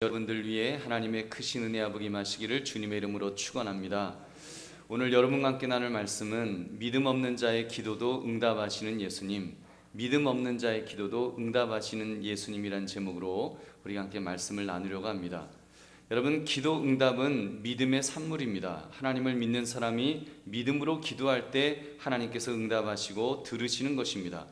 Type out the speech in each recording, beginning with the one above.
여러분들 위해 하나님의 크신 은혜 아버기 마시기를 주님의 이름으로 축원합니다. 오늘 여러분과 함께 나눌 말씀은 믿음 없는 자의 기도도 응답하시는 예수님, 믿음 없는 자의 기도도 응답하시는 예수님이란 제목으로 우리가 함께 말씀을 나누려고 합니다. 여러분 기도 응답은 믿음의 산물입니다. 하나님을 믿는 사람이 믿음으로 기도할 때 하나님께서 응답하시고 들으시는 것입니다.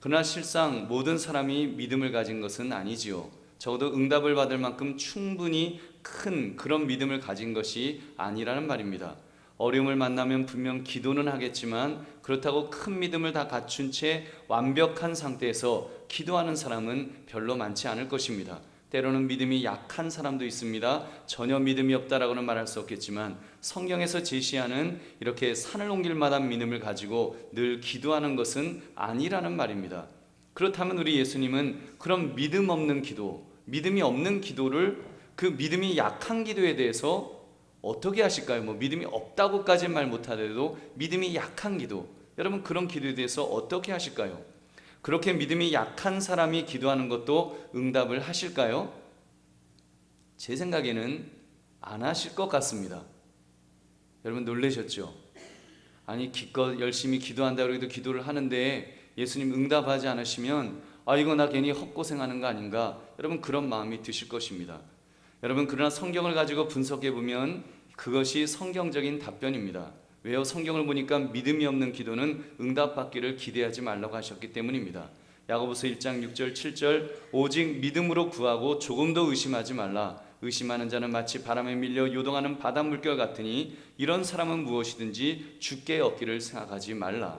그러나 실상 모든 사람이 믿음을 가진 것은 아니지요. 적어도 응답을 받을 만큼 충분히 큰 그런 믿음을 가진 것이 아니라는 말입니다. 어려움을 만나면 분명 기도는 하겠지만 그렇다고 큰 믿음을 다 갖춘 채 완벽한 상태에서 기도하는 사람은 별로 많지 않을 것입니다. 때로는 믿음이 약한 사람도 있습니다. 전혀 믿음이 없다라고는 말할 수 없겠지만 성경에서 제시하는 이렇게 산을 옮길 만한 믿음을 가지고 늘 기도하는 것은 아니라는 말입니다. 그렇다면 우리 예수님은 그런 믿음 없는 기도, 믿음이 없는 기도를 그 믿음이 약한 기도에 대해서 어떻게 하실까요? 뭐 믿음이 없다고까지는 말 못하더라도 믿음이 약한 기도, 여러분 그런 기도에 대해서 어떻게 하실까요? 그렇게 믿음이 약한 사람이 기도하는 것도 응답을 하실까요? 제 생각에는 안 하실 것 같습니다. 여러분 놀라셨죠? 아니 기껏 열심히 기도한다고 해도 기도를 하는데 예수님 응답하지 않으시면 아 이거 나 괜히 헛고생하는 거 아닌가 여러분 그런 마음이 드실 것입니다. 여러분 그러나 성경을 가지고 분석해 보면 그것이 성경적인 답변입니다. 왜요? 성경을 보니까 믿음이 없는 기도는 응답받기를 기대하지 말라고 하셨기 때문입니다. 야고보서 1장 6절 7절 오직 믿음으로 구하고 조금도 의심하지 말라. 의심하는 자는 마치 바람에 밀려 요동하는 바다 물결 같으니 이런 사람은 무엇이든지 죽게 얻기를 생각하지 말라.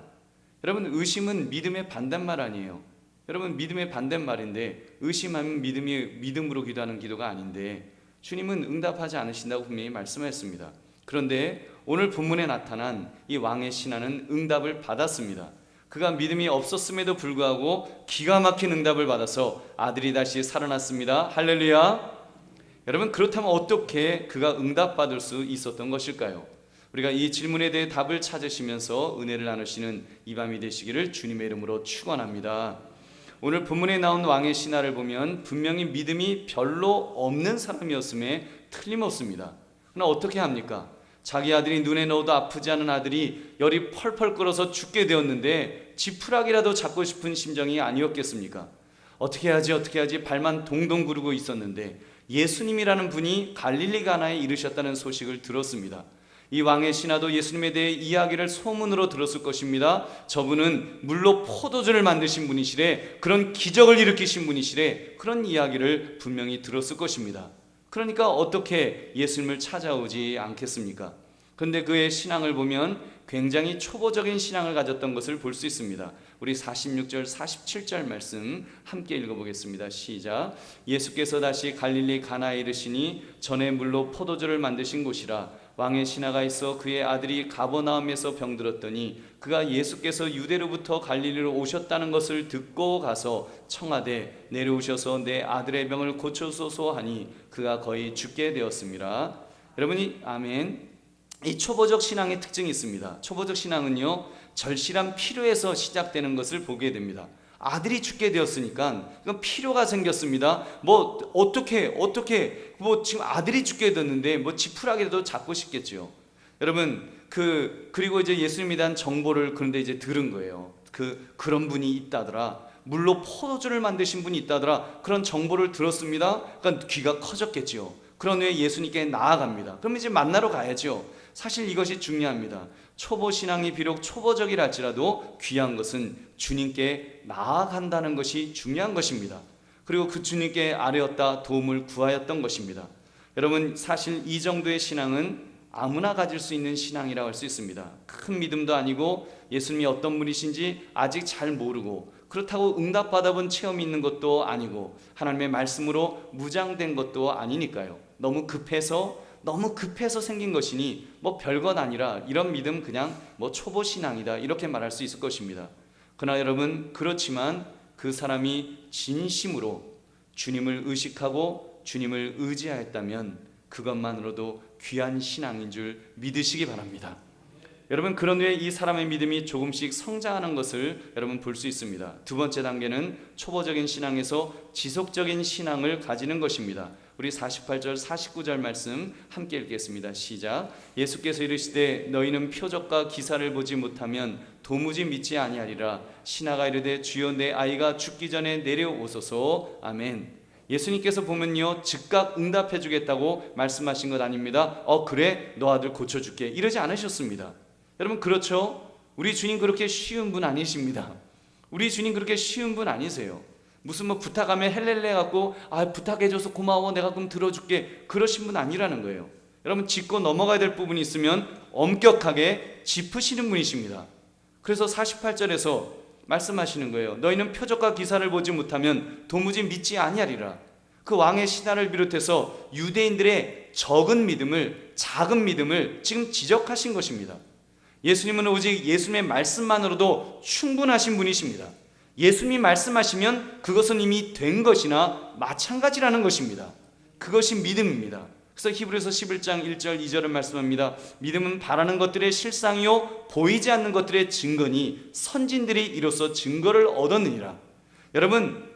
여러분 의심은 믿음의 반대말 아니에요. 여러분 믿음의 반대말인데 의심하면 믿음이 믿음으로 기도하는 기도가 아닌데 주님은 응답하지 않으신다고 분명히 말씀하셨습니다. 그런데 오늘 본문에 나타난 이 왕의 신하는 응답을 받았습니다. 그가 믿음이 없었음에도 불구하고 기가 막힌 응답을 받아서 아들이 다시 살아났습니다. 할렐루야. 여러분 그렇다면 어떻게 그가 응답받을 수 있었던 것일까요? 우리가 이 질문에 대해 답을 찾으시면서 은혜를 나누시는 이 밤이 되시기를 주님의 이름으로 축원합니다. 오늘 본문에 나온 왕의 신하를 보면 분명히 믿음이 별로 없는 사람이었음에 틀림없습니다. 그러나 어떻게 합니까? 자기 아들이 눈에 넣어도 아프지 않은 아들이 열이 펄펄 끓어서 죽게 되었는데 지푸라기라도 잡고 싶은 심정이 아니었겠습니까? 어떻게 하지 어떻게 하지 발만 동동 구르고 있었는데 예수님이라는 분이 갈릴리 가나에 이르셨다는 소식을 들었습니다. 이 왕의 신하도 예수님에 대해 이야기를 소문으로 들었을 것입니다. 저분은 물로 포도주를 만드신 분이시래, 그런 기적을 일으키신 분이시래, 그런 이야기를 분명히 들었을 것입니다. 그러니까 어떻게 예수님을 찾아오지 않겠습니까? 그런데 그의 신앙을 보면 굉장히 초보적인 신앙을 가졌던 것을 볼 수 있습니다. 우리 46절, 47절 말씀 함께 읽어보겠습니다. 시작. 예수께서 다시 갈릴리 가나에 이르시니 전에 물로 포도주를 만드신 곳이라 왕의 신하가 있어 그의 아들이 가버나움에서 병들었더니 그가 예수께서 유대로부터 갈릴리로 오셨다는 것을 듣고 가서 청하되 내려오셔서 내 아들의 병을 고쳐소서 하니 그가 거의 죽게 되었습니다. 여러분이 아멘. 이 초보적 신앙의 특징이 있습니다. 초보적 신앙은요 절실한 필요에서 시작되는 것을 보게 됩니다. 아들이 죽게 되었으니까 이건 필요가 생겼습니다. 뭐 어떻게 어떻게 뭐 지금 아들이 죽게 됐는데 뭐 지푸라기라도 잡고 싶겠죠. 여러분 그 그리고 이제 예수님에 대한 정보를 그런데 이제 들은 거예요. 그 그런 분이 있다더라. 물로 포도주를 만드신 분이 있다더라. 그런 정보를 들었습니다. 그러니까 귀가 커졌겠죠. 그런 후에 예수님께 나아갑니다. 그럼 이제 만나러 가야죠. 사실 이것이 중요합니다. 초보 신앙이 비록 초보적이라 할지라도 귀한 것은 주님께 나아간다는 것이 중요한 것입니다. 그리고 그 주님께 아뢰었다 도움을 구하였던 것입니다. 여러분 사실 이 정도의 신앙은 아무나 가질 수 있는 신앙이라고 할 수 있습니다. 큰 믿음도 아니고 예수님이 어떤 분이신지 아직 잘 모르고 그렇다고 응답 받아본 체험이 있는 것도 아니고 하나님의 말씀으로 무장된 것도 아니니까요. 너무 급해서 너무 급해서 생긴 것이니 뭐 별것 아니라 이런 믿음 그냥 뭐 초보 신앙이다 이렇게 말할 수 있을 것입니다. 그러나 여러분 그렇지만 그 사람이 진심으로 주님을 의식하고 주님을 의지하였다면 그것만으로도 귀한 신앙인 줄 믿으시기 바랍니다. 여러분 그런 후에 이 사람의 믿음이 조금씩 성장하는 것을 여러분 볼 수 있습니다. 두 번째 단계는 초보적인 신앙에서 지속적인 신앙을 가지는 것입니다. 우리 48절 49절 말씀 함께 읽겠습니다. 시작. 예수께서 이르시되 너희는 표적과 기사를 보지 못하면 도무지 믿지 아니하리라. 신하가 이르되 주여 내 아이가 죽기 전에 내려오소서. 아멘. 예수님께서 보면요 즉각 응답해 주겠다고 말씀하신 것 아닙니다. 어 그래 너 아들 고쳐 줄게 이러지 않으셨습니다. 여러분 그렇죠? 우리 주님 그렇게 쉬운 분 아니십니다. 우리 주님 그렇게 쉬운 분 아니세요. 무슨 뭐 부탁하면 헬렐레 갖고 아 부탁해줘서 고마워 내가 그럼 들어줄게 그러신 분 아니라는 거예요. 여러분 짚고 넘어가야 될 부분이 있으면 엄격하게 짚으시는 분이십니다. 그래서 48절에서 말씀하시는 거예요. 너희는 표적과 기사를 보지 못하면 도무지 믿지 아니하리라. 그 왕의 신하를 비롯해서 유대인들의 적은 믿음을 작은 믿음을 지금 지적하신 것입니다. 예수님은 오직 예수님의 말씀만으로도 충분하신 분이십니다. 예수님이 말씀하시면 그것은 이미 된 것이나 마찬가지라는 것입니다. 그것이 믿음입니다. 그래서 히브리서 11장 1절 2절은 말씀합니다. 믿음은 바라는 것들의 실상이요 보이지 않는 것들의 증거니 선진들이 이로써 증거를 얻었느니라. 여러분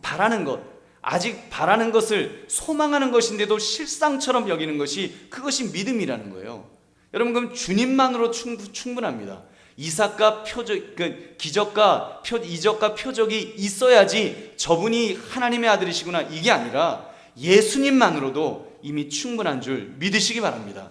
바라는 것 아직 바라는 것을 소망하는 것인데도 실상처럼 여기는 것이 그것이 믿음이라는 거예요. 여러분 그럼 주님만으로 충분, 충분합니다. 이삭과 표적, 그 기적과 표, 이적과 표적이 있어야지 저분이 하나님의 아들이시구나 이게 아니라 예수님만으로도 이미 충분한 줄 믿으시기 바랍니다.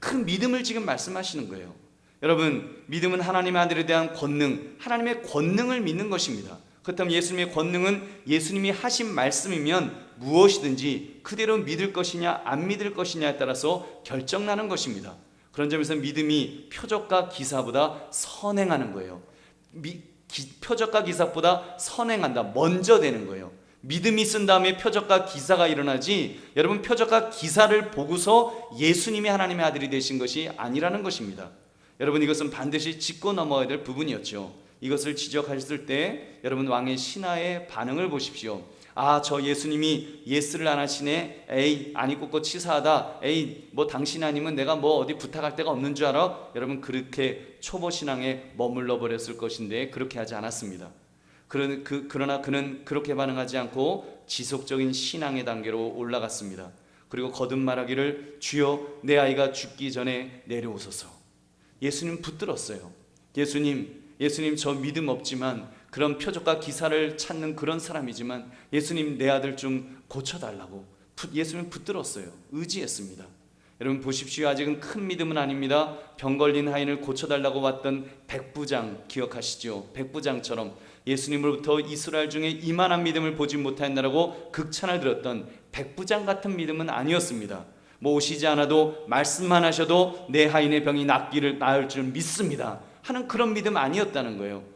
그 믿음을 지금 말씀하시는 거예요. 여러분 믿음은 하나님의 아들에 대한 권능, 하나님의 권능을 믿는 것입니다. 그렇다면 예수님의 권능은 예수님이 하신 말씀이면 무엇이든지 그대로 믿을 것이냐 안 믿을 것이냐에 따라서 결정나는 것입니다. 그런 점에서 믿음이 표적과 기사보다 선행하는 거예요. 미, 기, 표적과 기사보다 선행한다. 먼저 되는 거예요. 믿음이 쓴 다음에 표적과 기사가 일어나지 여러분 표적과 기사를 보고서 예수님이 하나님의 아들이 되신 것이 아니라는 것입니다. 여러분 이것은 반드시 짚고 넘어야 될 부분이었죠. 이것을 지적하셨을 때 여러분 왕의 신하의 반응을 보십시오. 아, 저 예수님이 예스를 안 하시네. 에이, 아니 꽂고 치사하다. 에이, 뭐 당신 아니면 내가 뭐 어디 부탁할 데가 없는 줄 알아? 여러분 그렇게 초보 신앙에 머물러 버렸을 것인데 그렇게 하지 않았습니다. 그러, 그, 그러나 그는 그렇게 반응하지 않고 지속적인 신앙의 단계로 올라갔습니다. 그리고 거듭 말하기를 주여 내 아이가 죽기 전에 내려오소서. 예수님 붙들었어요. 예수님, 예수님 저 믿음 없지만 그런 표적과 기사를 찾는 그런 사람이지만 예수님 내 아들 좀 고쳐달라고 예수님 붙들었어요. 의지했습니다. 여러분 보십시오. 아직은 큰 믿음은 아닙니다. 병 걸린 하인을 고쳐달라고 왔던 백부장 기억하시죠? 백부장처럼 예수님으로부터 이스라엘 중에 이만한 믿음을 보지 못하였나라고 극찬을 들었던 백부장 같은 믿음은 아니었습니다. 뭐 오시지 않아도 말씀만 하셔도 내 하인의 병이 낫기를 나을 줄 믿습니다. 하는 그런 믿음 아니었다는 거예요.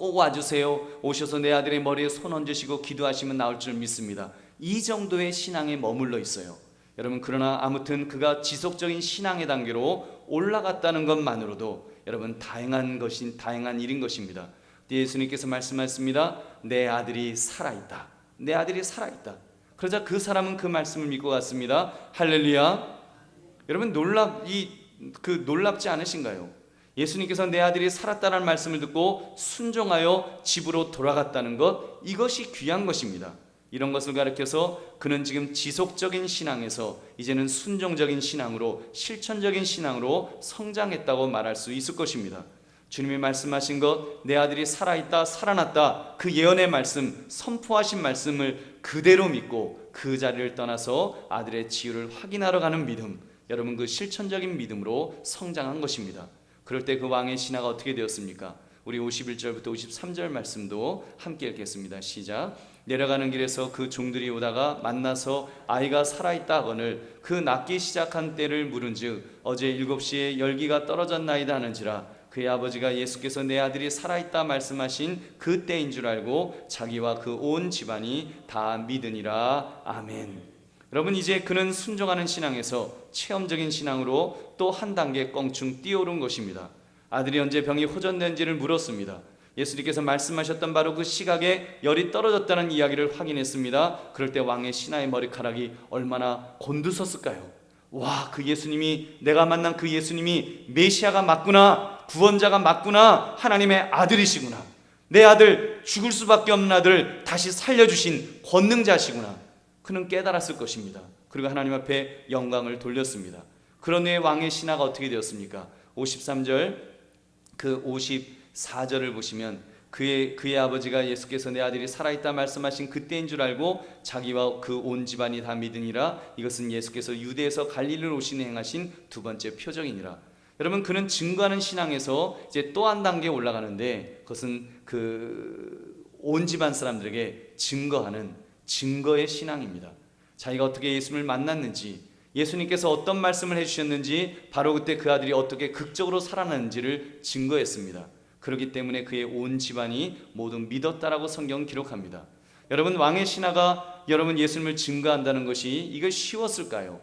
꼭 와주세요. 오셔서 내 아들의 머리에 손 얹으시고 기도하시면 나올 줄 믿습니다. 이 정도의 신앙에 머물러 있어요. 여러분 그러나 아무튼 그가 지속적인 신앙의 단계로 올라갔다는 것만으로도 여러분 다행한 것인 다행한 일인 것입니다. 예수님께서 말씀하셨습니다. 내 아들이 살아 있다. 내 아들이 살아 있다. 그러자 그 사람은 그 말씀을 믿고 갔습니다. 할렐루야. 여러분 놀랍 이 그 놀랍지 않으신가요? 예수님께서 내 아들이 살았다는 말씀을 듣고 순종하여 집으로 돌아갔다는 것 이것이 귀한 것입니다. 이런 것을 가르쳐서 그는 지금 지속적인 신앙에서 이제는 순종적인 신앙으로 실천적인 신앙으로 성장했다고 말할 수 있을 것입니다. 주님이 말씀하신 것, 내 아들이 살아있다, 살아났다, 그 예언의 말씀, 선포하신 말씀을 그대로 믿고 그 자리를 떠나서 아들의 치유를 확인하러 가는 믿음, 여러분 그 실천적인 믿음으로 성장한 것입니다. 그럴 때 그 왕의 신하가 어떻게 되었습니까? 우리 51절부터 53절 말씀도 함께 읽겠습니다. 시작. 내려가는 길에서 그 종들이 오다가 만나서 아이가 살아있다 하거늘 그 낫기 시작한 때를 물은즉 어제 일곱 시에 열기가 떨어졌나이다 하는지라 그의 아버지가 예수께서 내 아들이 살아있다 말씀하신 그 때인 줄 알고 자기와 그 온 집안이 다 믿으니라 아멘. 여러분 이제 그는 순종하는 신앙에서 체험적인 신앙으로 또 한 단계 껑충 뛰어오른 것입니다. 아들이 언제 병이 호전된지를 물었습니다. 예수님께서 말씀하셨던 바로 그 시각에 열이 떨어졌다는 이야기를 확인했습니다. 그럴 때 왕의 신하의 머리카락이 얼마나 곤두섰을까요? 와, 그 예수님이 내가 만난 그 예수님이 메시아가 맞구나. 구원자가 맞구나. 하나님의 아들이시구나. 내 아들 죽을 수밖에 없는 아들 다시 살려 주신 권능자시구나. 그는 깨달았을 것입니다. 그리고 하나님 앞에 영광을 돌렸습니다. 그런 후에 왕의 신하가 어떻게 되었습니까? 53절 그 54절을 보시면 그의 그의 아버지가 예수께서 내 아들이 살아 있다 말씀하신 그때인 줄 알고 자기와 그 온 집안이 다 믿으니라 이것은 예수께서 유대에서 갈릴리로 오신 행하신 두 번째 표적이니라 여러분 그는 증거하는 신앙에서 이제 또 한 단계 올라가는데 그것은 그 온 집안 사람들에게 증거하는 증거의 신앙입니다. 자기가 어떻게 예수님을 만났는지 예수님께서 어떤 말씀을 해주셨는지 바로 그때 그 아들이 어떻게 극적으로 살아났는지를 증거했습니다. 그렇기 때문에 그의 온 집안이 모두 믿었다라고 성경 기록합니다. 여러분 왕의 신하가 여러분 예수님을 증거한다는 것이 이거 쉬웠을까요?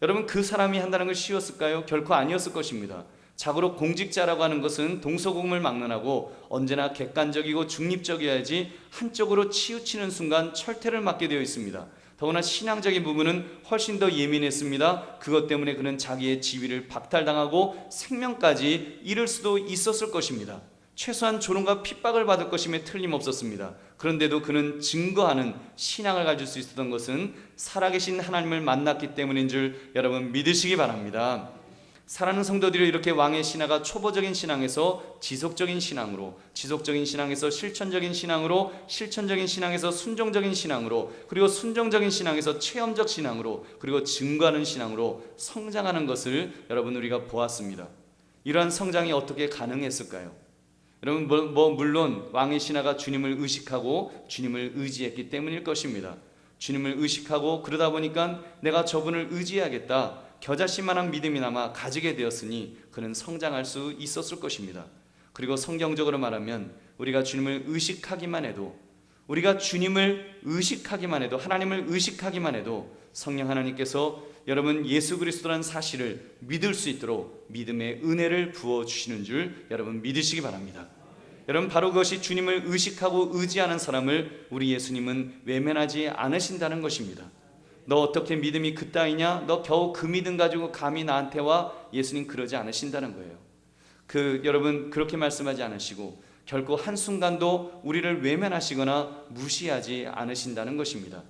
여러분 그 사람이 한다는 걸 쉬웠을까요? 결코 아니었을 것입니다. 자고로 공직자라고 하는 것은 동서고금을 막론하고 언제나 객관적이고 중립적이어야지 한쪽으로 치우치는 순간 철퇴를 맞게 되어 있습니다. 더구나 신앙적인 부분은 훨씬 더 예민했습니다. 그것 때문에 그는 자기의 지위를 박탈당하고 생명까지 잃을 수도 있었을 것입니다. 최소한 조롱과 핍박을 받을 것임에 틀림없었습니다. 그런데도 그는 증거하는 신앙을 가질 수 있었던 것은 살아계신 하나님을 만났기 때문인 줄 여러분 믿으시기 바랍니다. 사랑하는 성도들이 이렇게 왕의 신화가 초보적인 신앙에서 지속적인 신앙으로, 지속적인 신앙에서 실천적인 신앙으로, 실천적인 신앙에서 순종적인 신앙으로, 그리고 순종적인 신앙에서 체험적 신앙으로, 그리고 증거하는 신앙으로 성장하는 것을 여러분 우리가 보았습니다. 이러한 성장이 어떻게 가능했을까요? 여러분 뭐, 뭐 물론 왕의 신하가 주님을 의식하고 주님을 의지했기 때문일 것입니다. 주님을 의식하고 그러다 보니까 내가 저분을 의지하겠다. 겨자씨만한 믿음이나마 가지게 되었으니 그는 성장할 수 있었을 것입니다. 그리고 성경적으로 말하면 우리가 주님을 의식하기만 해도 우리가 주님을 의식하기만 해도 하나님을 의식하기만 해도 성령 하나님께서 여러분 예수 그리스도라는 사실을 믿을 수 있도록 믿음의 은혜를 부어 주시는 줄 여러분 믿으시기 바랍니다. 여러분 바로 그것이 주님을 의식하고 의지하는 사람을 우리 예수님은 외면하지 않으신다는 것입니다. 너 어떻게 믿음이 그따위냐? 너 겨우 그 믿음 가지고 감히 나한테 와? 예수님 그러지 않으신다는 거예요. 그 여러분 그렇게 말씀하지 않으시고 결코 한순간도 우리를 외면하시거나 무시하지 않으신다는 것입니다.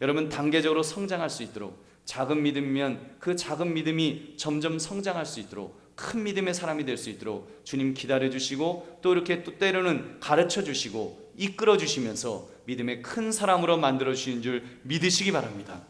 여러분 단계적으로 성장할 수 있도록 작은 믿음이면 그 작은 믿음이 점점 성장할 수 있도록 큰 믿음의 사람이 될 수 있도록 주님 기다려 주시고 또 이렇게 또 때로는 가르쳐 주시고 이끌어 주시면서 믿음의 큰 사람으로 만들어 주시는 줄 믿으시기 바랍니다.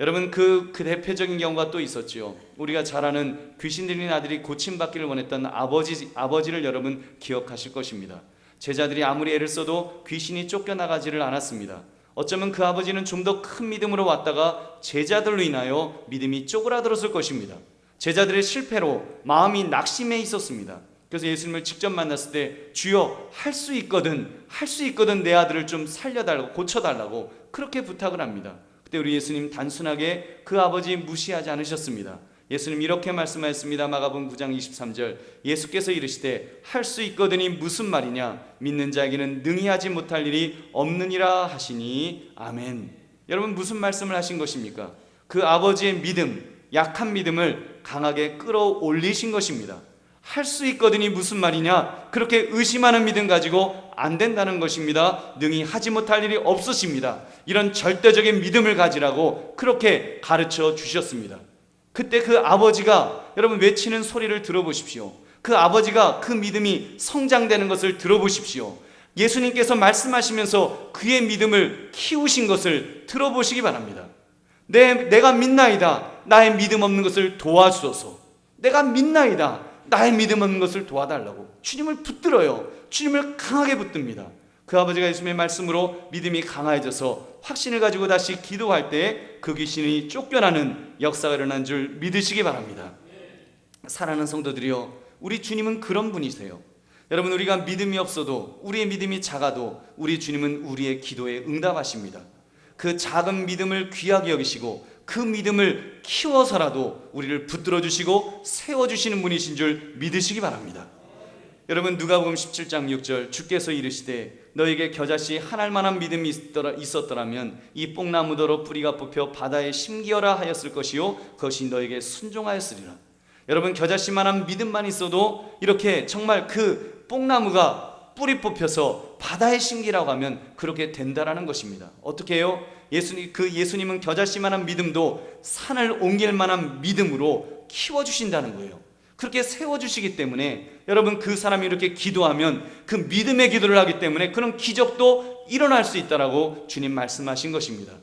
여러분 그, 그 대표적인 경우가 또 있었지요. 우리가 잘 아는 귀신 들린 아들이 고침받기를 원했던 아버지 아버지를 여러분 기억하실 것입니다. 제자들이 아무리 애를 써도 귀신이 쫓겨나가지를 않았습니다. 어쩌면 그 아버지는 좀 더 큰 믿음으로 왔다가 제자들로 인하여 믿음이 쪼그라들었을 것입니다. 제자들의 실패로 마음이 낙심해 있었습니다. 그래서 예수님을 직접 만났을 때 주여 할 수 있거든 할 수 있거든 내 아들을 좀 살려달라고 고쳐달라고 그렇게 부탁을 합니다. 그때 우리 예수님 단순하게 그 아버지 무시하지 않으셨습니다. 예수님 이렇게 말씀하셨습니다. 마가복음 9장 23절. 예수께서 이르시되 할 수 있거든이 무슨 말이냐? 믿는 자에게는 능히 하지 못할 일이 없느니라 하시니 아멘. 여러분 무슨 말씀을 하신 것입니까? 그 아버지의 믿음, 약한 믿음을 강하게 끌어올리신 것입니다. 할 수 있거든이 무슨 말이냐? 그렇게 의심하는 믿음 가지고 안 된다는 것입니다. 능히 하지 못할 일이 없으십니다. 이런 절대적인 믿음을 가지라고 그렇게 가르쳐 주셨습니다. 그때 그 아버지가 여러분 외치는 소리를 들어보십시오. 그 아버지가 그 믿음이 성장되는 것을 들어보십시오. 예수님께서 말씀하시면서 그의 믿음을 키우신 것을 들어보시기 바랍니다. 내, 내가 믿나이다. 나의 믿음 없는 것을 도와주소서. 내가 믿나이다. 나의 믿음 없는 것을 도와달라고. 주님을 붙들어요. 주님을 강하게 붙듭니다. 그 아버지가 예수님의 말씀으로 믿음이 강해져서 확신을 가지고 다시 기도할 때 그 귀신이 쫓겨나는 역사가 일어난 줄 믿으시기 바랍니다. 사랑하는 성도들이여, 우리 주님은 그런 분이세요. 여러분 우리가 믿음이 없어도 우리의 믿음이 작아도 우리 주님은 우리의 기도에 응답하십니다. 그 작은 믿음을 귀하게 여기시고 그 믿음을 키워서라도 우리를 붙들어 주시고 세워 주시는 분이신 줄 믿으시기 바랍니다. 여러분 누가복음 17장 6절 주께서 이르시되 너에게 겨자씨 한 알만한 믿음이 있었더라 면 이 뽕나무더러 뿌리가 뽑혀 바다에 심기어라 하였을 것이요 그것이 너에게 순종하였으리라. 여러분 겨자씨만한 믿음만 있어도 이렇게 정말 그 뽕나무가 뿌리 뽑혀서 바다의 신기라고 하면 그렇게 된다라는 것입니다. 어떻게 해요? 예수님 그 예수님은 겨자씨만한 믿음도 산을 옮길 만한 믿음으로 키워 주신다는 거예요. 그렇게 세워 주시기 때문에 여러분 그 사람이 이렇게 기도하면 그 믿음의 기도를 하기 때문에 그런 기적도 일어날 수 있다라고 주님 말씀하신 것입니다.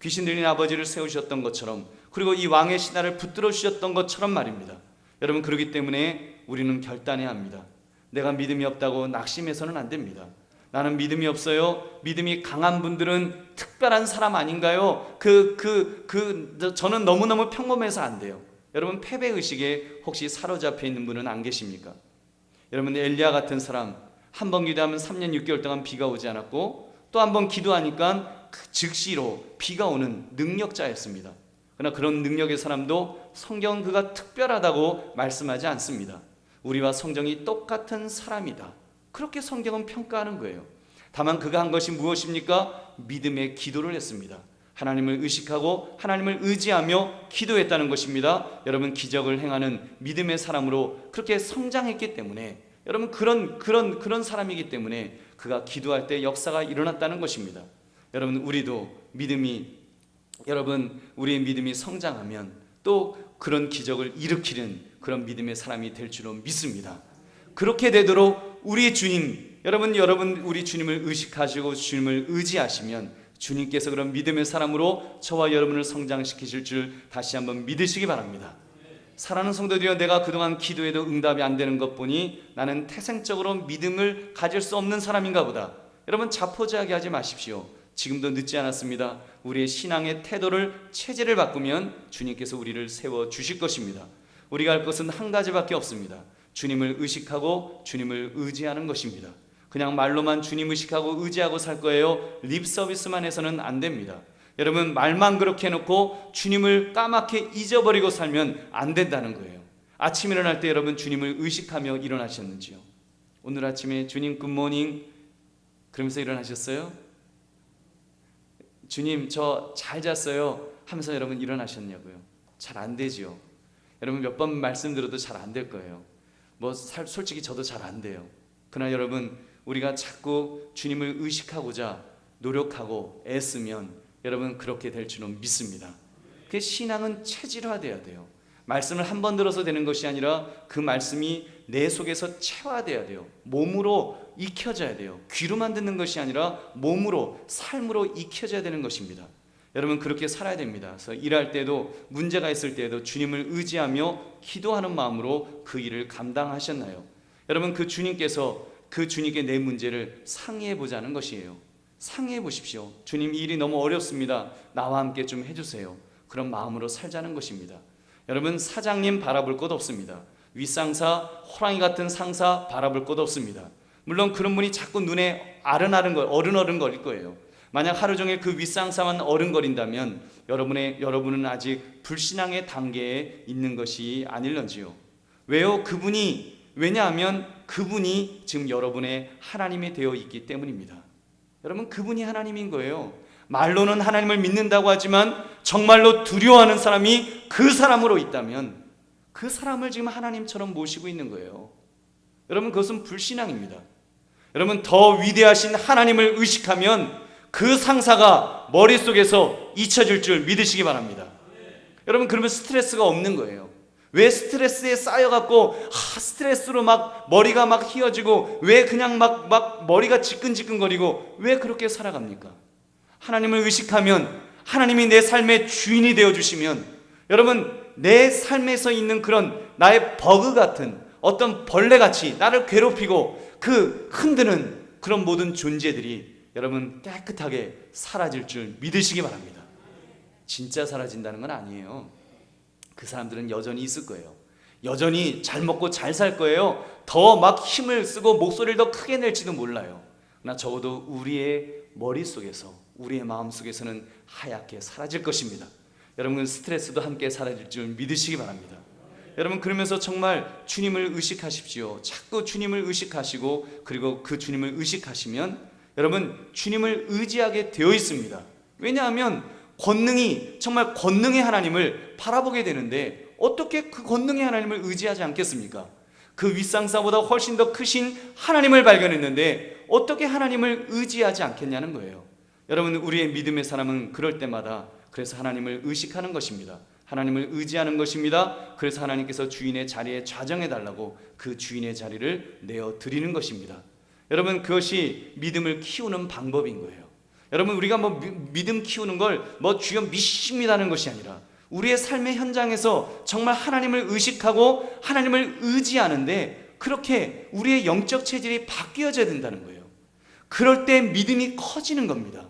귀신 들린 아버지를 세우셨던 것처럼 그리고 이 왕의 신하를 붙들어 주셨던 것처럼 말입니다. 여러분 그러기 때문에 우리는 결단해야 합니다. 내가 믿음이 없다고 낙심해서는 안 됩니다. 나는 믿음이 없어요. 믿음이 강한 분들은 특별한 사람 아닌가요? 그, 그, 그, 저는 너무너무 평범해서 안 돼요. 여러분, 패배 의식에 혹시 사로잡혀 있는 분은 안 계십니까? 여러분, 엘리야 같은 사람, 한 번 기도하면 3년 6개월 동안 비가 오지 않았고, 또 한 번 기도하니까 그 즉시로 비가 오는 능력자였습니다. 그러나 그런 능력의 사람도 성경은 그가 특별하다고 말씀하지 않습니다. 우리와 성경이 똑같은 사람이다. 그렇게 성경은 평가하는 거예요. 다만 그가 한 것이 무엇입니까? 믿음의 기도를 했습니다. 하나님을 의식하고 하나님을 의지하며 기도했다는 것입니다. 여러분 기적을 행하는 믿음의 사람으로 그렇게 성장했기 때문에 여러분 그런 그런 그런 사람이기 때문에 그가 기도할 때 역사가 일어났다는 것입니다. 여러분 우리도 믿음이 여러분 우리의 믿음이 성장하면 또 그런 기적을 일으키는 그런 믿음의 사람이 될 줄로 믿습니다. 그렇게 되도록 우리 주님 여러분 여러분 우리 주님을 의식하시고 주님을 의지하시면 주님께서 그런 믿음의 사람으로 저와 여러분을 성장시키실 줄 다시 한번 믿으시기 바랍니다. 사랑하는 성도들이여 내가 그동안 기도해도 응답이 안 되는 것 보니 나는 태생적으로 믿음을 가질 수 없는 사람인가 보다. 여러분 자포자기 하지 마십시오. 지금도 늦지 않았습니다. 우리의 신앙의 태도를 체질을 바꾸면 주님께서 우리를 세워 주실 것입니다. 우리가 할 것은 한 가지밖에 없습니다. 주님을 의식하고 주님을 의지하는 것입니다. 그냥 말로만 주님 의식하고 의지하고 살 거예요. 립 서비스만 해서는 안 됩니다. 여러분 말만 그렇게 해놓고 주님을 까맣게 잊어버리고 살면 안 된다는 거예요. 아침 일어날 때 여러분 주님을 의식하며 일어나셨는지요? 오늘 아침에 주님 굿모닝 그러면서 일어나셨어요? 주님 저 잘 잤어요 하면서 여러분 일어나셨냐고요? 잘 안 되지요. 여러분 몇 번 말씀드려도 잘 안 될 거예요. 뭐 살- 솔직히 저도 잘 안 돼요. 그러나 여러분 우리가 자꾸 주님을 의식하고자 노력하고 애쓰면 여러분 그렇게 될 줄은 믿습니다. 그 신앙은 체질화돼야 돼요. 말씀을 한 번 들어서 되는 것이 아니라 그 말씀이 내 속에서 체화돼야 돼요. 몸으로 익혀져야 돼요. 귀로만 듣는 것이 아니라 몸으로 삶으로 익혀져야 되는 것입니다. 여러분 그렇게 살아야 됩니다. 그래서 일할 때도 문제가 있을 때도 주님을 의지하며 기도하는 마음으로 그 일을 감당하셨나요? 여러분 그 주님께서 그 주님께 내 문제를 상의해 보자는 것이에요. 상의해 보십시오. 주님 이 일이 너무 어렵습니다. 나와 함께 좀 해주세요. 그런 마음으로 살자는 것입니다. 여러분 사장님 바라볼 것 없습니다. 윗상사 호랑이 같은 상사 바라볼 것 없습니다. 물론 그런 분이 자꾸 눈에 아른아른 거 어른어른 거릴 거예요. 만약 하루 종일 그 윗상사만 어른거린다면 여러분의 여러분은 아직 불신앙의 단계에 있는 것이 아닐런지요. 왜요? 그분이 왜냐하면 그분이 지금 여러분의 하나님이 되어 있기 때문입니다. 여러분 그분이 하나님인 거예요. 말로는 하나님을 믿는다고 하지만 정말로 두려워하는 사람이 그 사람으로 있다면 그 사람을 지금 하나님처럼 모시고 있는 거예요. 여러분 그것은 불신앙입니다. 여러분 더 위대하신 하나님을 의식하면 그 상사가 머릿속에서 잊혀질 줄 믿으시기 바랍니다. 여러분 그러면 스트레스가 없는 거예요. 왜 스트레스에 쌓여갖고 아, 스트레스로 막 머리가 막 휘어지고 왜 그냥 막, 막 머리가 지끈지끈거리고 왜 그렇게 살아갑니까? 하나님을 의식하면 하나님이 내 삶의 주인이 되어 주시면 여러분 내 삶에서 있는 그런 나의 버그 같은 어떤 벌레 같이 나를 괴롭히고 그 흔드는 그런 모든 존재들이 여러분 깨끗하게 사라질 줄 믿으시기 바랍니다. 진짜 사라진다는 건 아니에요. 그 사람들은 여전히 있을 거예요. 여전히 잘 먹고 잘 살 거예요. 더 막 힘을 쓰고 목소리를 더 크게 낼지도 몰라요. 그러나 적어도 우리의 머릿속에서 우리의 마음속에서는 하얗게 사라질 것입니다. 여러분 스트레스도 함께 사라질 줄 믿으시기 바랍니다. 여러분 그러면서 정말 주님을 의식하십시오. 자꾸 주님을 의식하시고 그리고 그 주님을 의식하시면 여러분 주님을 의지하게 되어 있습니다. 왜냐하면 권능이 정말 권능의 하나님을 바라보게 되는데 어떻게 그 권능의 하나님을 의지하지 않겠습니까? 그 윗상사보다 훨씬 더 크신 하나님을 발견했는데 어떻게 하나님을 의지하지 않겠냐는 거예요. 여러분 우리의 믿음의 사람은 그럴 때마다 그래서 하나님을 의식하는 것입니다. 하나님을 의지하는 것입니다. 그래서 하나님께서 주인의 자리에 좌정해 달라고 그 주인의 자리를 내어 드리는 것입니다. 여러분 그것이 믿음을 키우는 방법인 거예요. 여러분 우리가 뭐 미- 믿음 키우는 걸 뭐 주여 믿습니다는 것이 아니라 우리의 삶의 현장에서 정말 하나님을 의식하고 하나님을 의지하는데 그렇게 우리의 영적 체질이 바뀌어져야 된다는 거예요. 그럴 때 믿음이 커지는 겁니다.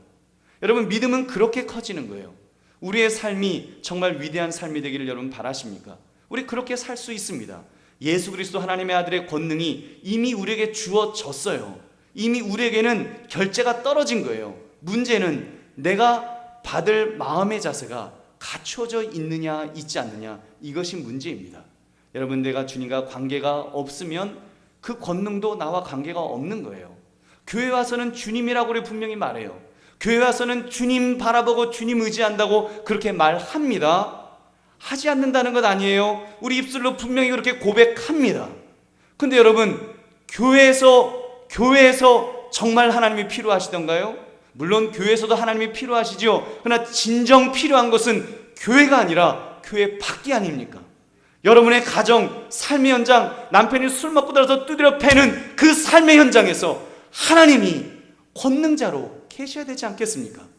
여러분 믿음은 그렇게 커지는 거예요. 우리의 삶이 정말 위대한 삶이 되기를 여러분 바라십니까? 우리 그렇게 살 수 있습니다. 예수 그리스도 하나님의 아들의 권능이 이미 우리에게 주어졌어요. 이미 우리에게는 결제가 떨어진 거예요. 문제는 내가 받을 마음의 자세가 갖춰져 있느냐 있지 않느냐 이것이 문제입니다. 여러분 내가 주님과 관계가 없으면 그 권능도 나와 관계가 없는 거예요. 교회 와서는 주님이라고 분명히 말해요. 교회 와서는 주님 바라보고 주님 의지한다고 그렇게 말합니다. 하지 않는다는 것 아니에요. 우리 입술로 분명히 그렇게 고백합니다. 근데 여러분, 교회에서, 교회에서 정말 하나님이 필요하시던가요? 물론 교회에서도 하나님이 필요하시죠. 그러나 진정 필요한 것은 교회가 아니라 교회 밖이 아닙니까? 여러분의 가정, 삶의 현장, 남편이 술 먹고 들어서 두드려 패는 그 삶의 현장에서 하나님이 권능자로 계셔야 되지 않겠습니까?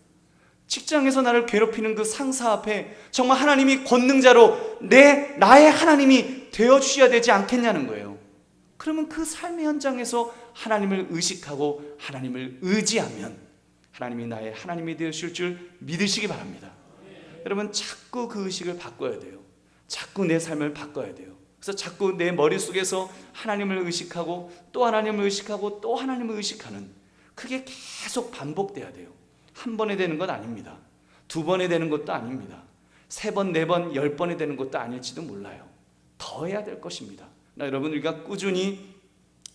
직장에서 나를 괴롭히는 그 상사 앞에 정말 하나님이 권능자로 내 나의 하나님이 되어 주셔야 되지 않겠냐는 거예요. 그러면 그 삶의 현장에서 하나님을 의식하고 하나님을 의지하면 하나님이 나의 하나님이 되실 줄 믿으시기 바랍니다. 여러분 자꾸 그 의식을 바꿔야 돼요. 자꾸 내 삶을 바꿔야 돼요. 그래서 자꾸 내 머릿속에서 하나님을 의식하고 또 하나님을 의식하고 또 하나님을 의식하는 그게 계속 반복돼야 돼요. 한 번에 되는 건 아닙니다. 두 번에 되는 것도 아닙니다. 세 번, 네 번, 열 번에 되는 것도 아닐지도 몰라요. 더 해야 될 것입니다. 나 여러분 우리가 꾸준히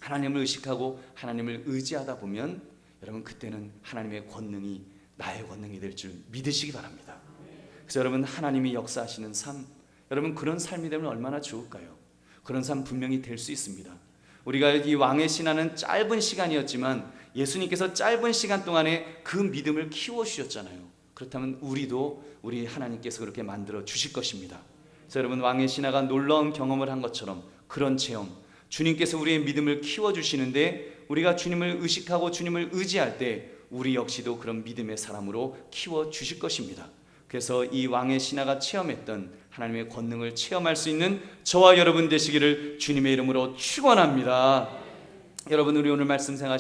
하나님을 의식하고 하나님을 의지하다 보면 여러분 그때는 하나님의 권능이 나의 권능이 될 줄 믿으시기 바랍니다. 그래서 여러분 하나님이 역사하시는 삶, 여러분 그런 삶이 되면 얼마나 좋을까요? 그런 삶 분명히 될 수 있습니다. 우리가 이 왕의 신화는 짧은 시간이었지만 예수님께서 짧은 시간 동안에 그 믿음을 키워 주셨잖아요. 그렇다면 우리도 우리 하나님께서 그렇게 만들어 주실 것입니다. 그래서 여러분 왕의 신화가 놀라운 경험을 한 것처럼 그런 체험, 주님께서 우리의 믿음을 키워 주시는데 우리가 주님을 의식하고 주님을 의지할 때 우리 역시도 그런 믿음의 사람으로 키워 주실 것입니다. 그래서 이 왕의 신하가 체험했던 하나님의 권능을 체험할 수 있는 저와 여러분 되시기를 주님의 이름으로 축원합니다. 여러분 우리 오늘 말씀 생활